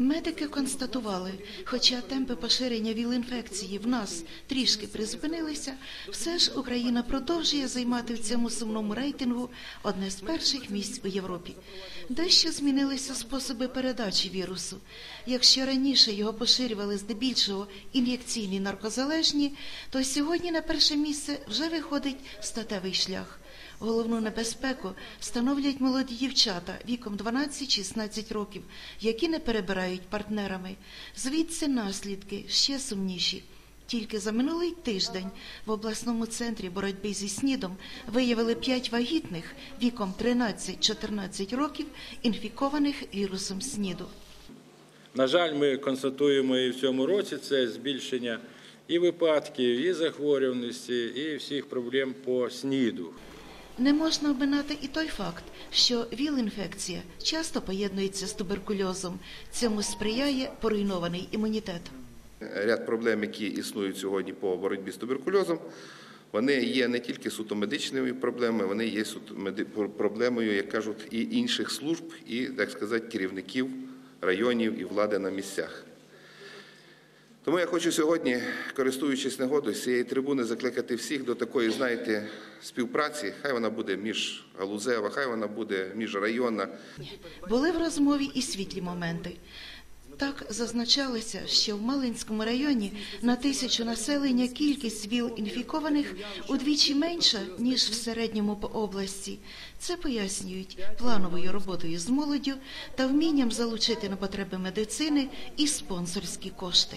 Медики констатували, хоча темпи поширення ВІЛ-інфекції в нас трішки призупинилися, все ж Україна продовжує займати в цьому сумному рейтингу одне з перших місць у Європі. Дещо змінилися способи передачі вірусу. Якщо раніше його поширювали здебільшого ін'єкційні наркозалежні, то сьогодні на перше місце вже виходить статевий шлях. Головну небезпеку становлять молоді дівчата віком 12-16 років, які не перебирають партнерами. Звідси наслідки ще сумніші. Тільки за минулий тиждень в обласному центрі боротьби зі снідом виявили 5 вагітних віком 13-14 років, інфікованих вірусом СНІДу. На жаль, ми констатуємо і в цьому році це збільшення і випадків, і захворюваності, і всіх проблем по СНІДу. Не можна обминати і той факт, що ВІЛ-інфекція часто поєднується з туберкульозом. Цьому сприяє поруйнований імунітет. Ряд проблем, які існують сьогодні по боротьбі з туберкульозом, вони є не тільки суто медичними проблемами, вони є суто проблемою, як кажуть, і інших служб, і, так сказати, керівників районів і влади на місцях. Тому я хочу сьогодні, користуючись нагодою, з цієї трибуни закликати всіх до такої, знаєте, співпраці. Хай вона буде міжгалузева, хай вона буде міжрайонна. Були в розмові і світлі моменти. Так зазначалося, що в Малинському районі на тисячу населення кількість ВІЛ-інфікованих удвічі менша, ніж в середньому по області. Це пояснюють плановою роботою з молоддю та вмінням залучити на потреби медицини і спонсорські кошти.